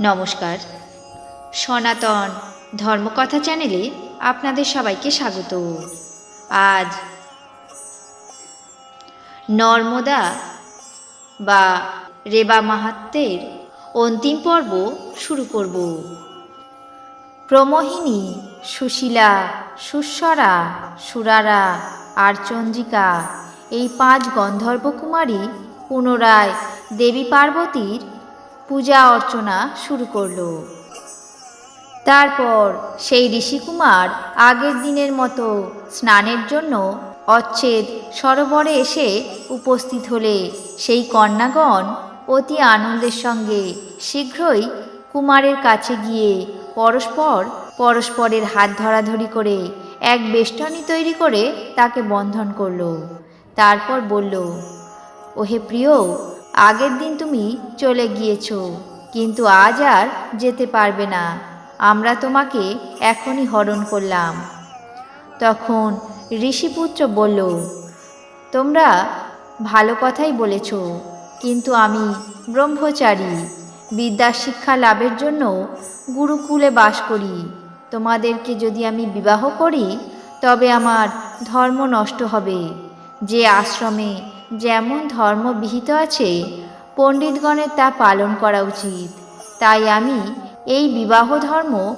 নমস্কার। সনাতন ধর্মকথা চ্যানেলে আপনাদের সবাইকে স্বাগত। আজ নর্মদা বা রেবা মাহাত্মের অন্তিম পর্ব শুরু করব। প্রমোহিনী, সুশীলা, সুস্বরা, সুরারা, আর চন্দ্রিকা, এই পাঁচ গন্ধর্ব কুমারী পুনরায় দেবী পার্বতীর পূজা অর্চনা শুরু করল। তারপর সেই ঋষিকুমার আগের দিনের মতো স্নানের জন্য অচ্ছেদ সরোবরে এসে উপস্থিত হলে সেই কন্যাগণ অতি আনন্দের সঙ্গে শীঘ্রই কুমারের কাছে গিয়ে পরস্পর পরস্পরের হাত ধরাধরি করে এক বেষ্টনী তৈরি করে তাকে বন্ধন করল। তারপর বলল, ওহে প্রিয় আগের দিন তুমি চলে গিয়েছ, কিন্তু আজ আর যেতে পারবে না। আমরা তোমাকে এখনই হরণ করলাম। তখন ঋষিপুত্র বলল, তোমরা ভালো কথাই বলেছ, কিন্তু আমি ব্রহ্মচারী। বিদ্যা শিক্ষা লাভের জন্য গুরুকুলে বাস করি। তোমাদেরকে যদি আমি বিবাহ করি, তবে আমার ধর্ম নষ্ট হবে। যে আশ্রমে যেমন ধর্ম বিহিত আছে, পণ্ডিতগণের তা পালন করা উচিত। তাই আমি এই বিবাহ ধর্ম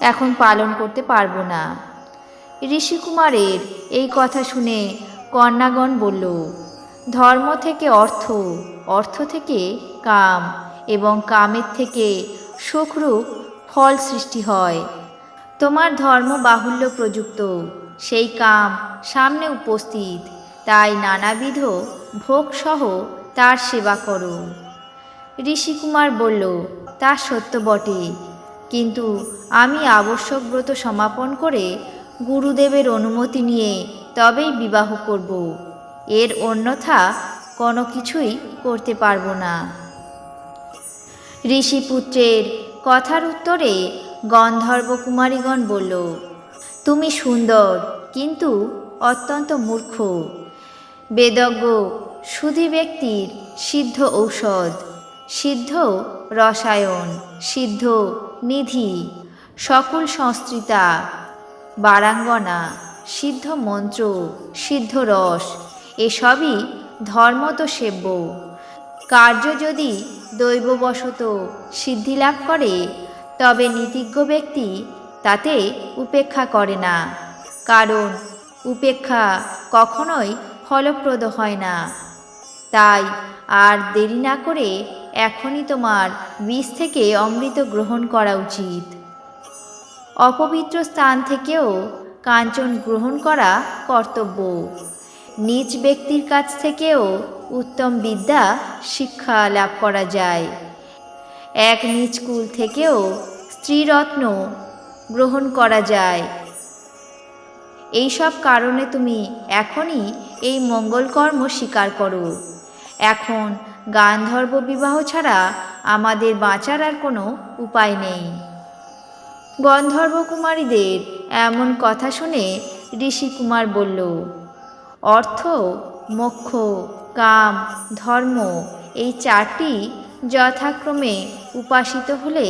এখন পালন করতে পারব না। ঋষিকুমারের এই কথা শুনে কন্যাগণ বলল, ধর্ম থেকে অর্থ অর্থ থেকে কাম এবং কামের থেকে সুখরূপ ফল সৃষ্টি হয়। তোমার ধর্ম বাহুল্য প্রযুক্ত, সেই কাম সামনে উপস্থিত। তাই নানাবিধ ভোগসহ তার সেবা করো। ঋষিকুমার বলল, তা সত্য বটে। কিন্তু আমি আবশ্যক ব্রত সমাপন করে গুরুদেবের অনুমতি নিয়ে তবেই বিবাহ করব। এর অন্যথা কোনো কিছুই করতে পারব না। ঋষিপুত্রের কথার উত্তরে গন্ধর্ব কুমারীগণ বলল, তুমি সুন্দর, কিন্তু অত্যন্ত মূর্খ। বেদজ্ঞ, সুধী ব্যক্তির সিদ্ধ ঔষধ, সিদ্ধ রসায়ন, সিদ্ধ নিধি, সকল সংস্কৃতা, বারাঙ্গনা, সিদ্ধ মন্ত্র, সিদ্ধ রস, এসবই ধর্মত সেব্য। কার্য যদি দৈববশত সিদ্ধি লাভ করে, তবে নীতিজ্ঞ ব্যক্তি তাতে উপেক্ষা করে না। কারণ উপেক্ষা কখনোই ফলপ্রদ হয় না। তাই আর দেরি না করে এখনই তোমার বীজ থেকে অমৃত গ্রহণ করা উচিত। অপবিত্র স্থান থেকেও কাঞ্চন গ্রহণ করা কর্তব্য। নিজ ব্যক্তির কাছ থেকেও উত্তম বিদ্যা শিক্ষা লাভ করা যায়। এক নিজ কুল থেকেও স্ত্রীরত্ন গ্রহণ করা যায়। এইসব কারণে তুমি এখনই এই মঙ্গলকর্ম স্বীকার করো। এখন গান্ধর্ব বিবাহ ছাড়া আমাদের বাঁচার আর কোনো উপায় নেই। গন্ধর্ব কুমারীদের এমন কথা শুনে ঋষিকুমার বলল, অর্থ, মোক্ষ, কাম, ধর্ম এই চারটি যথাক্রমে উপাসিত হলে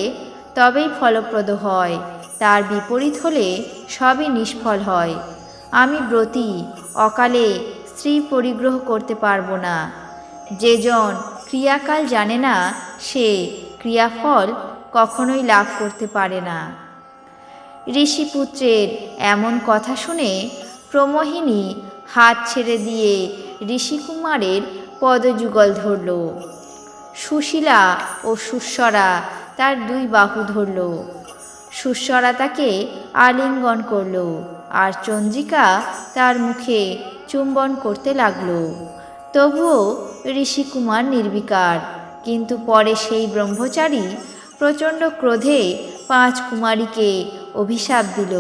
তবেই ফলপ্রদ হয়। তার বিপরীত হলে সবই নিষ্ফল হয়। আমি ব্রতী, অকালে স্ত্রী পরিগ্রহ করতে পারব না। যেজন ক্রিয়াকাল জানে না, সে ক্রিয়াফল কখনোই লাভ করতে পারে না। ঋষিপুত্রের এমন কথা শুনে প্রমোহিনী হাত ছেড়ে দিয়ে ঋষিকুমারের পদযুগল ধরল। সুশীলা ও সুস্বরা তার দুই বাহু ধরল। সুস্বরা তাকে আলিঙ্গন করল আর চন্দ্রিকা তার মুখে চুম্বন করতে লাগল। তবুও ঋষিকুমার নির্বিকার, কিন্তু পরে সেই ব্রহ্মচারী প্রচণ্ড ক্রোধে পাঁচ কুমারীকে অভিশাপ দিল।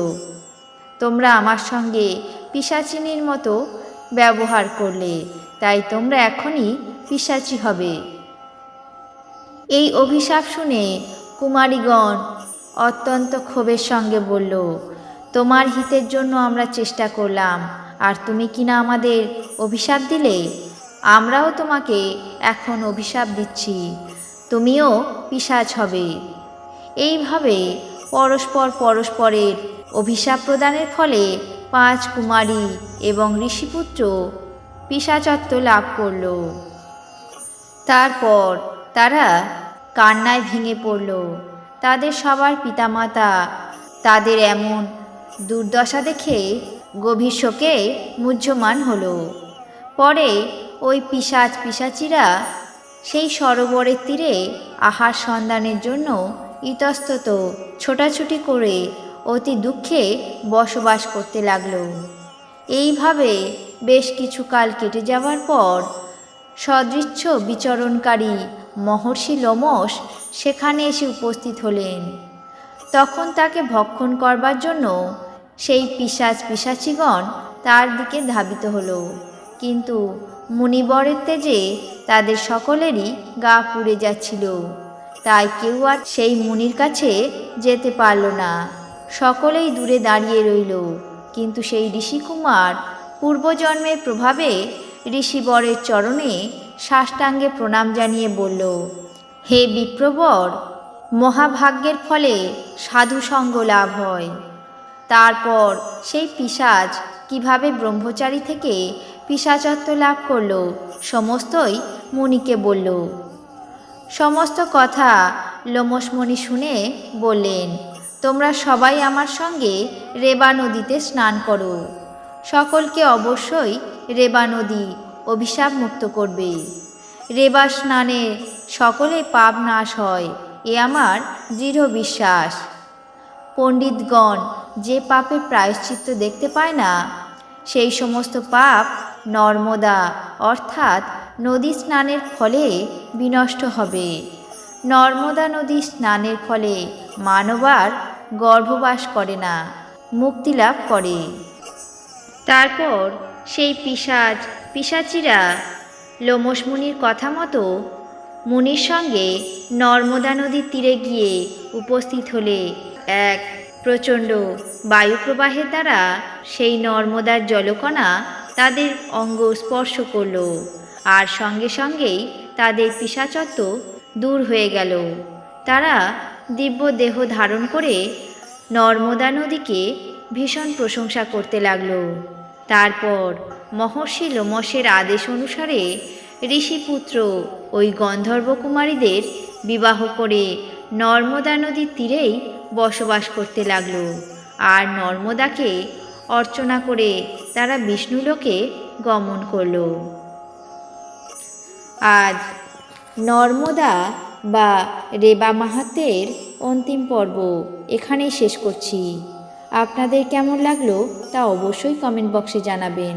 তোমরা আমার সঙ্গে পিসাচিনীর মতো ব্যবহার করলে, তাই তোমরা এখনই পিসাচি হবে। এই অভিশাপ শুনে কুমারীগণ অত্যন্ত ক্ষোভের সঙ্গে বলল, তোমার হিতের জন্য আমরা চেষ্টা করলাম, আর তুমি কিনা আমাদের অভিশাপ দিলে? আমরাও তোমাকে এখন অভিশাপ দিচ্ছি। তুমিও পিসাচ হবে। এইভাবে পরস্পর পরস্পরের অভিশাপ প্রদানের ফলে পাঁচ কুমারী এবং ঋষিপুত্র পিসাচত্ব লাভ করল। তারপর তারা কান্নায় ভেঙে পড়ল। তাদের সবার পিতামাতা। তাদের এমন দুর্দশা দেখে গভীর শোকে মুহ্যমান হলো। পরে ওই পিসাচ পিসাচিরা সেই সরোবরের তীরে আহার সন্ধানের জন্য ইতস্তত ছোটাছুটি করে অতি দুঃখে বসবাস করতে লাগল। এইভাবে বেশ কিছু কাল কেটে যাওয়ার পর সদৃচ্ছ বিচরণকারী মহর্ষি লোমস সেখানে এসে উপস্থিত হলেন। তখন তাকে ভক্ষণ করবার জন্য সেই পিসাচ পিসাচিগণ তার দিকে ধাবিত হলো। কিন্তু মুনিবরের তেজে তাদের সকলেরই গা পুড়ে যাচ্ছিল। তাই কেউ আর সেই মুনির কাছে যেতে পারল না। সকলেই দূরে দাঁড়িয়ে রইল। কিন্তু সেই ঋষিকুমার পূর্বজন্মের প্রভাবে ঋষিবরের চরণে সাষ্টাঙ্গে প্রণাম জানিয়ে বলল, হে বিপ্রবর, মহাভাগ্যের ফলে সাধু সঙ্গ লাভ হয়। তারপর সেই পিসাজ কীভাবে ব্রহ্মচারী থেকে পিসাচত্ব লাভ করল, সমস্তই মুনিকে বলল। সমস্ত কথা লোমসমণি শুনে বললেন, তোমরা সবাই আমার সঙ্গে রেবা নদীতে স্নান করো। সকলকে অবশ্যই রেবা নদী অভিশাপ মুক্ত করবে। রেবা স্নানে সকলে পাপ নাশ হয়, এ আমার দৃঢ় বিশ্বাস। পণ্ডিতগণ যে পাপের প্রায়শ্চিত্ত দেখতে পায় না, সেই সমস্ত পাপ নর্মদা, অর্থাৎ নদী স্নানের ফলে বিনষ্ট হবে। নর্মদা নদী স্নানের ফলে মানবার গর্ভবাস করে না, মুক্তি লাভ করে। তারপর সেই পিসাজ পিসাচিরা লোমসমুনির কথা মতো মুনির সঙ্গে নর্মদা নদীর তীরে গিয়ে উপস্থিত হলে এক প্রচণ্ড বায়ুপ্রবাহের দ্বারা সেই নর্মদার জলকণা তাদের অঙ্গ স্পর্শ করল আর সঙ্গে সঙ্গেই তাদের পিসাচত্ব দূর হয়ে গেল। তারা দিব্য দেহ ধারণ করে নর্মদা নদীকে ভীষণ প্রশংসা করতে লাগল। তারপর মহর্ষি লোমসের আদেশ অনুসারে ঋষিপুত্র ওই গন্ধর্বকুমারীদের বিবাহ করে নর্মদা নদীর তীরেই বসবাস করতে লাগল। আর নর্মদাকে অর্চনা করে তারা বিষ্ণুলোকে গমন করল। আজ নর্মদা বা রেবা মাহাতের অন্তিম পর্ব এখানেই শেষ করছি। আপনাদের কেমন লাগল তা অবশ্যই কমেন্ট বক্সে জানাবেন।